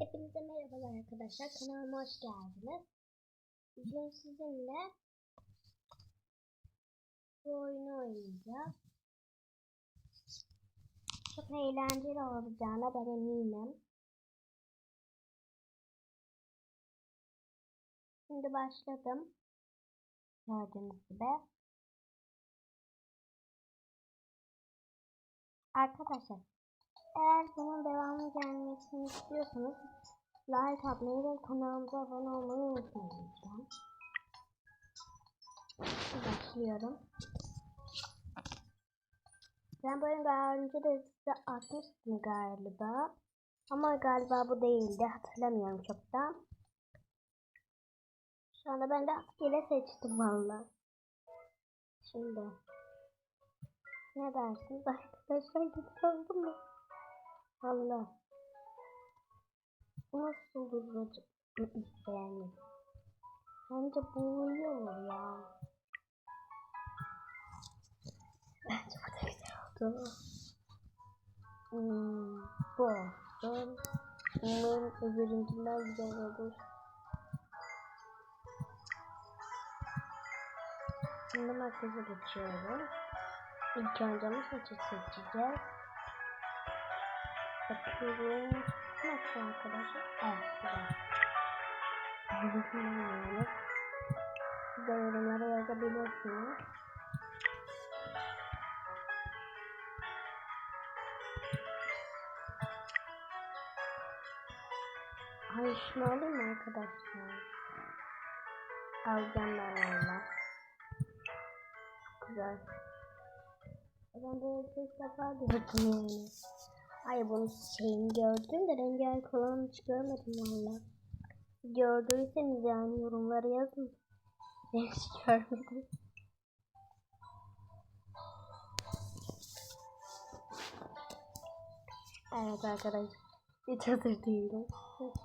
Hepinize merhabalar arkadaşlar. Kanalıma hoş geldiniz. Bugün sizinle bu oyunu oynayacağız. Çok eğlenceli olacağına ben eminim. Şimdi başladım. Gördüğünüz gibi. Arkadaşlar eğer bunun devamı gelmesini istiyorsanız like atmayı ve kanalımıza abone olmayı unutmayın. Başlıyorum. Ben böyle daha önce de size atmıştım galiba. Ama galiba bu değildi. Hatırlamıyorum çok da. Şu anda ben de askere seçtim valla. Şimdi. Ne dersiniz arkadaşlar? Gidip oldu mu? Valla. Bu nasıl olur acaba? Beğenmedim. Bence bu iyi ya. Bence bu da güzel oldu. Hmm, bu olsun. Umarım öbürünkiler güzel olur. Şimdi makyaja geçiyorum. İlk önce saçı seçeceğiz? Bakıyorum. Nasıl arkadaşlar? Evet, güzel. Siz de yorumlara yazabilirsiniz. Ay şunu alayım mı arkadaşlar? Alacağım ben valla. Güzel. Ben böyle ilk defa gördüm yani. Ay bunu şeyini gördüm de rengarenk olan hiç görmedim valla. Gördüyseniz yani yorumlara yazın. Ben hiç görmedim. Evet arkadaşlar. Hiç hazır değilim.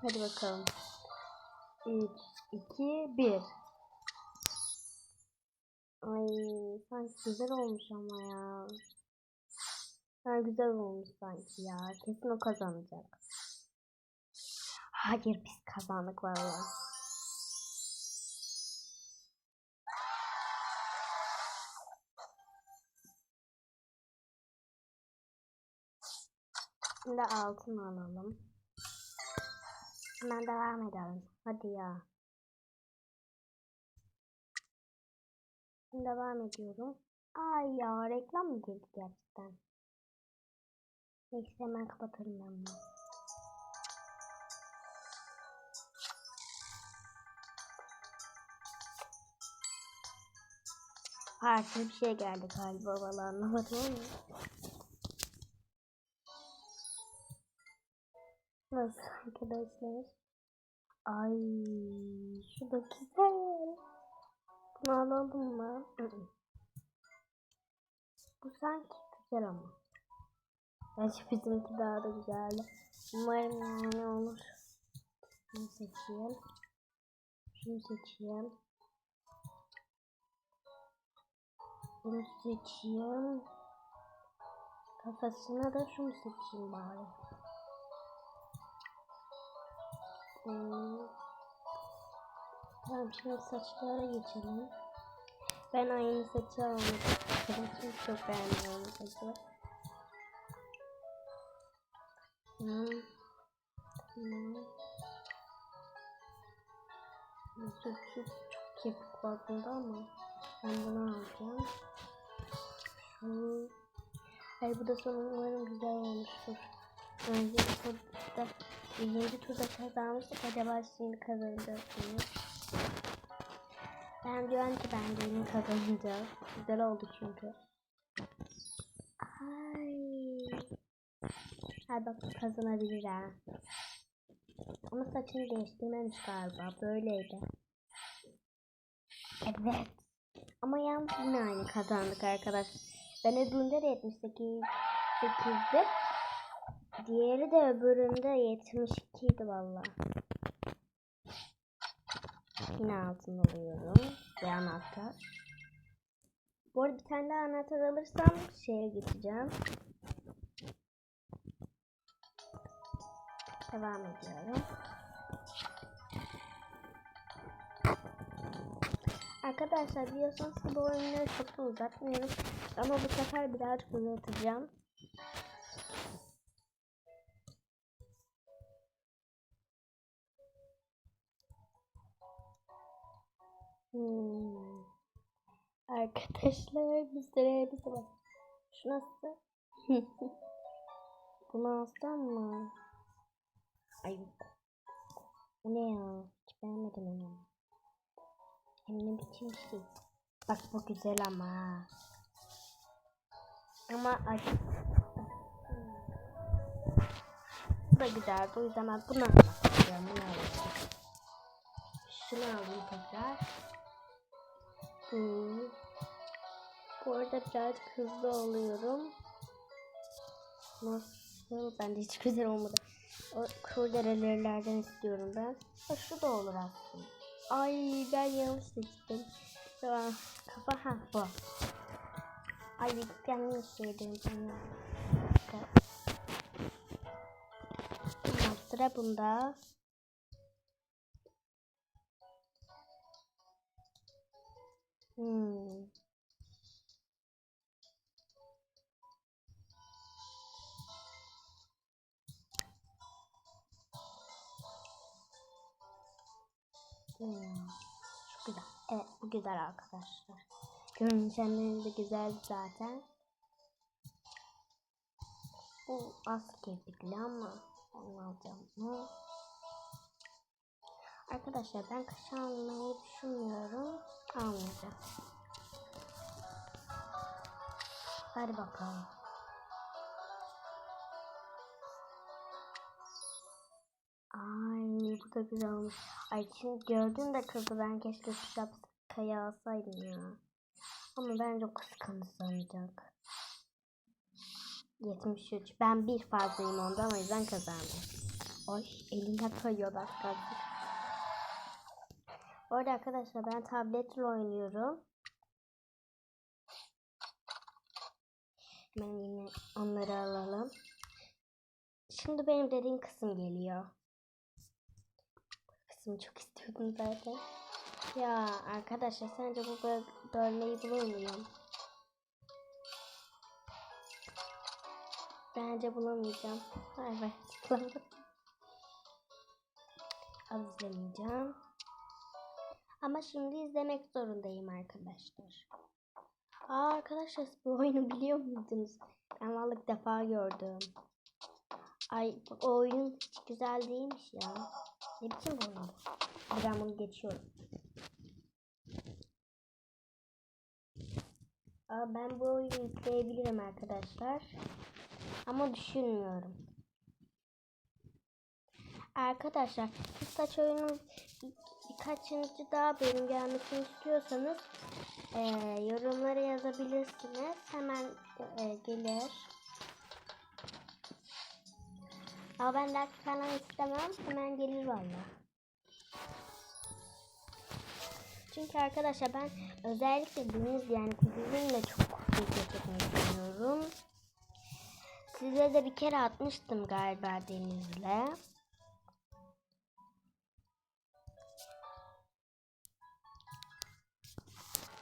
Hadi bakalım. 3, 2, 1. Ay sanki güzel olmuş ama ya. Ha, güzel olmuş sanki ya. Kesin o kazanacak. Hayır biz kazandık valla. Şimdi altın alalım. Hemen devam edelim. Hadi ya. Şimdi devam ediyorum. Ay ya reklam mı girdi gerçekten? Neyse hemen kapatırım ben bunu. Farklı bir şey geldi galiba valla anlamadım ama. Nasıl arkadaşlar? Ay şu da güzel. Bunu alalım mı? Bu sanki güzel ama. Bence bizimki daha da güzel. Umarım yani olur. Şunu seçeyim. Şunu seçeyim. Bunu seçeyim. Kafasına da şunu seçeyim bari. Hmm. Tamam şimdi saçlara geçelim. Ben aynı saçı almak istedim. Çok beğendim saçı. Saçı çok kepik var bunda ama ben bunu alacağım. Şu Hayır bu da son umarım güzel olmuştur. Önce turda, birinci turda kazanmıştık. Acaba şimdi kazanacak mıyız? Ben diyorum ki ben yine kazanacağım. Güzel oldu çünkü. Ay. Hay bak kazanabilir ha. Ama saçını değiştirmemiş galiba. Böyleydi. Evet. Ama yalnız yine aynı kazandık arkadaşlar. Ben öbüründe de 78 8'di. Diğeri de öbüründe 72 idi valla. Yine altın alıyorum. Ve anahtar. Bu arada bir tane daha anahtar alırsam şeye geçeceğim. Devam ediyorum. Arkadaşlar biliyorsunuz ki bu oyunları çok da uzatmıyorum. Ama bu sefer birazcık uzatacağım. Hmm. Arkadaşlar bir süremiz var. Şu nasıl? Bunu alsam mı? Ay bu ne ya? Hiç beğenmedim onu. Hem ne biçim şey. Bak bu güzel ama. Ama ay. Bu da güzeldi. O yüzden ben bunu istiyorum. Bunu alayım. Şunu alayım tekrar. Hmm. Bu arada birazcık hızlı oluyorum. Nasıl? Bence hiç güzel olmadı. O kurdelelerden istiyorum ben. Ha, şu da olur aslında. Ay ben yanlış seçtim. Tamam. Kafa ha bu. Ay yanlış şeydim. Ben ya. Tamam sıra bunda. Hmm. Güzel arkadaşlar. Görünüşleri de güzel zaten. Bu az kirpikli ama ben alacağım bunu. Arkadaşlar ben kaş almayı düşünmüyorum. Almayacağım. Hadi bakalım. Ay bu da güzel olmuş. Ay şimdi gördüm de kızı ben keşke şu şapkayı alsaydım ya. Ama bence kıskanç sanacak. 73. Ben bir fazlayım onda o yüzden kazandım. Oy eline koyuyorlar kardeşim. Orada arkadaşlar ben tabletle oynuyorum. Hemen yine onları alalım. Şimdi benim dediğim kısım geliyor. Bu kısmı çok istiyordum zaten. Ya arkadaşlar sence bu böl bölmeyi bulur muyum? Bence bulamayacağım. Evet. Az izlemeyeceğim. Ama şimdi izlemek zorundayım arkadaşlar. Aa arkadaşlar bu oyunu biliyor muydunuz? Ben vallahi ilk defa gördüm. Ay bu oyun hiç güzel değilmiş ya. Ne biçim bu oyun? Ben bunu geçiyorum. Ben bu oyunu yükleyebilirim arkadaşlar. Ama düşünmüyorum. Arkadaşlar bu saç oyunun birkaçıncı daha bölüm gelmesini istiyorsanız e, yorumlara yazabilirsiniz. Hemen e, gelir. Ama ben like falan istemem. Hemen gelir valla. Çünkü arkadaşlar ben özellikle Deniz yani kuzenimle çok video çekmeyi düşünüyorum. Size de bir kere atmıştım galiba Deniz'le.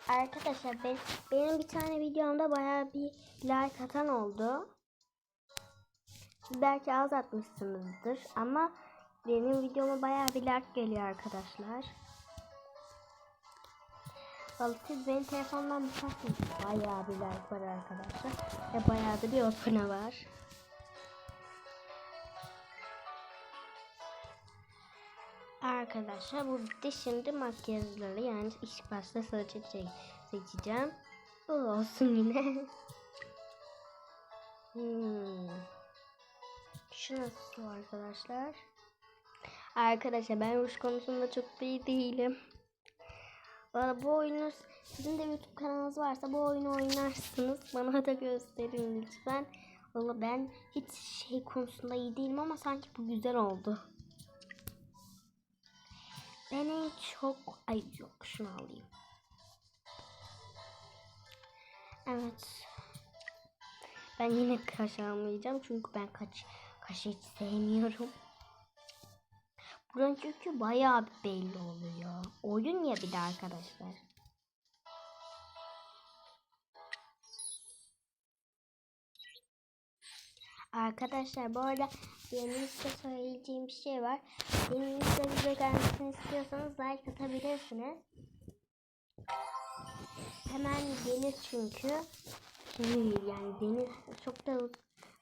Arkadaşlar ben, benim bir tane videomda bayağı bir like atan oldu. Siz belki az atmışsınızdır ama benim videoma bayağı bir like geliyor arkadaşlar. Vallahi siz benim telefondan bakarsınız. Bayağı bir like var arkadaşlar. Ve bayağı da bir opuna var. Arkadaşlar bu bitti. Şimdi makyajları yani ilk başta saçı seçeceğim. Bu olsun yine. hmm. Şu nasıl arkadaşlar? Arkadaşlar ben ruj konusunda çok iyi değilim. Valla bu oyunu sizin de YouTube kanalınız varsa bu oyunu oynarsınız. Bana da gösterin lütfen. Valla ben hiç şey konusunda iyi değilim ama sanki bu güzel oldu. Ben en çok... Ay yok şunu alayım. Evet. Ben yine kaş almayacağım çünkü ben kaş, kaşı hiç sevmiyorum. Buranın çünkü bayağı belli oluyor. Oyun ya bir de arkadaşlar. Arkadaşlar bu arada benim size söyleyeceğim bir şey var. Benim de video gelmesini istiyorsanız like atabilirsiniz. Hemen gelir çünkü. Şey, yani deniz çok da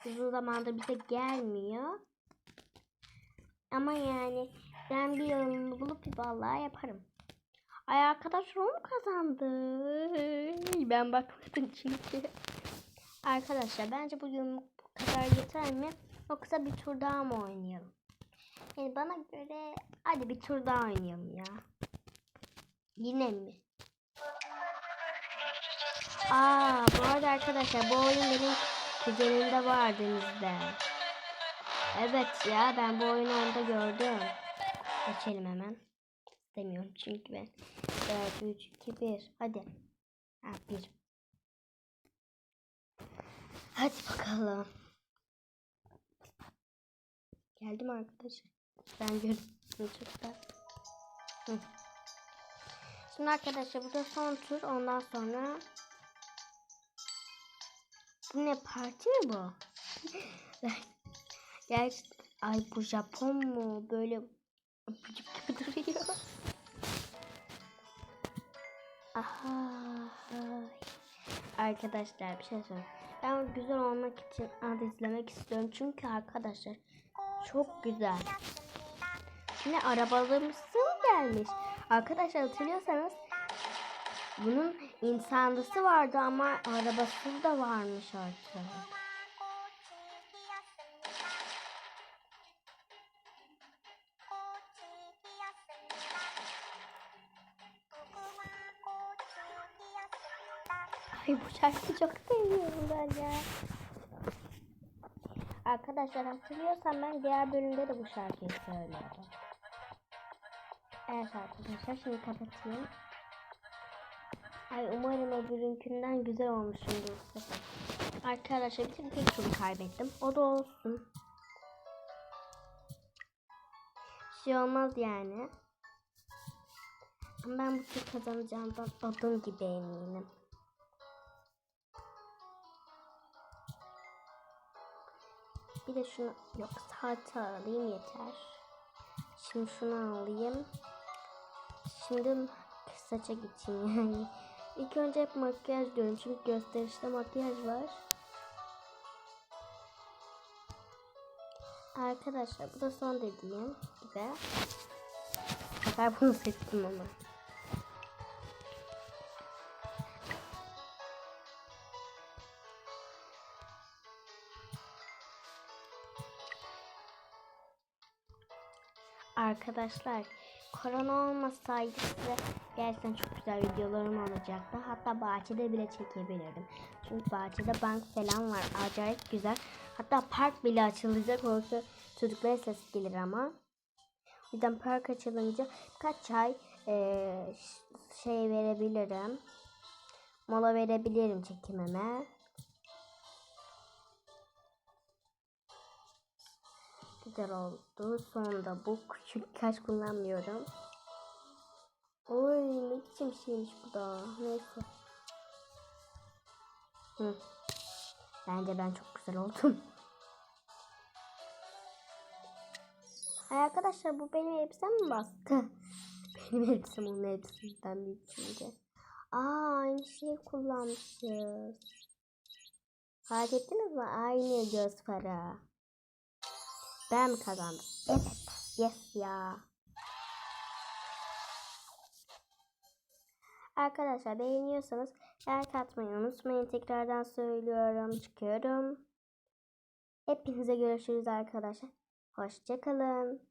uzun zamanda bize gelmiyor. Ama yani ben bir yolunu bulup vallahi yaparım. Ay arkadaşlar o kazandı? Ben bakmadım çünkü. Arkadaşlar bence bugün bu kadar yeter mi? Yoksa bir tur daha mı oynayalım? Yani bana göre hadi bir tur daha oynayalım ya. Yine mi? Aa bu arada arkadaşlar bu oyun benim kuzenimde var denizde. Evet ya ben bu oyunu onda gördüm. Geçelim hemen. İstemiyorum çünkü ben. 4, 3, 2, 1. Hadi. Ha 1. Hadi bakalım. Geldim arkadaşlar. Ben gördüm çocuklar. Hı. Şimdi arkadaşlar bu da son tur. Ondan sonra bu ne parti mi bu? Gerçi ay bu Japon mu? Böyle öpücük gibi duruyor. Aha. Arkadaşlar bir şey söyleyeyim. Ben güzel olmak için ad izlemek istiyorum. Çünkü arkadaşlar çok güzel. Şimdi arabalarımız gelmiş. Arkadaşlar hatırlıyorsanız bunun insanlısı vardı ama arabası da varmış artık. Şarkıyı çok seviyorum ya. Arkadaşlar hatırlıyorsam ben diğer bölümde de bu şarkıyı söylüyordum. Evet arkadaşlar şimdi kapatayım. Ay umarım öbürünkünden güzel olmuşumdur. Arkadaşlar bir tek turu kaybettim. O da olsun. Bir şey olmaz yani. Ama ben bu tur kazanacağımdan adım gibi eminim. Bir de şunu yok saat alayım yeter. Şimdi şunu alayım. Şimdi saça geçeyim yani. İlk önce hep makyaj diyorum çünkü gösterişte makyaj var. Arkadaşlar bu da son dediğim gibi. Sefer bunu seçtim ama. Arkadaşlar korona olmasaydı size gerçekten çok güzel videolarım olacaktı. Hatta bahçede bile çekebilirdim. Çünkü bahçede bank falan var. Acayip güzel. Hatta park bile açılacak olsa çocuklara ses gelir ama. O yüzden park açılınca kaç ay e, şey verebilirim. Mola verebilirim çekimime. Güzel oldu. Sonunda bu küçük kaş kullanmıyorum. Oy ne biçim şeymiş bu da. Neyse. Hı. Bence ben çok güzel oldum. Arkadaşlar bu benim elbisem mi bastı? benim elbisem onun elbisesinden büyük çünkü. Aa aynı şeyi kullanmışız. Fark ettiniz mi? Aynı göz farı. Ben kazandım? Evet. Yes ya. Arkadaşlar beğeniyorsanız like atmayı unutmayın. Tekrardan söylüyorum. Çıkıyorum. Hepinize görüşürüz arkadaşlar. Hoşçakalın.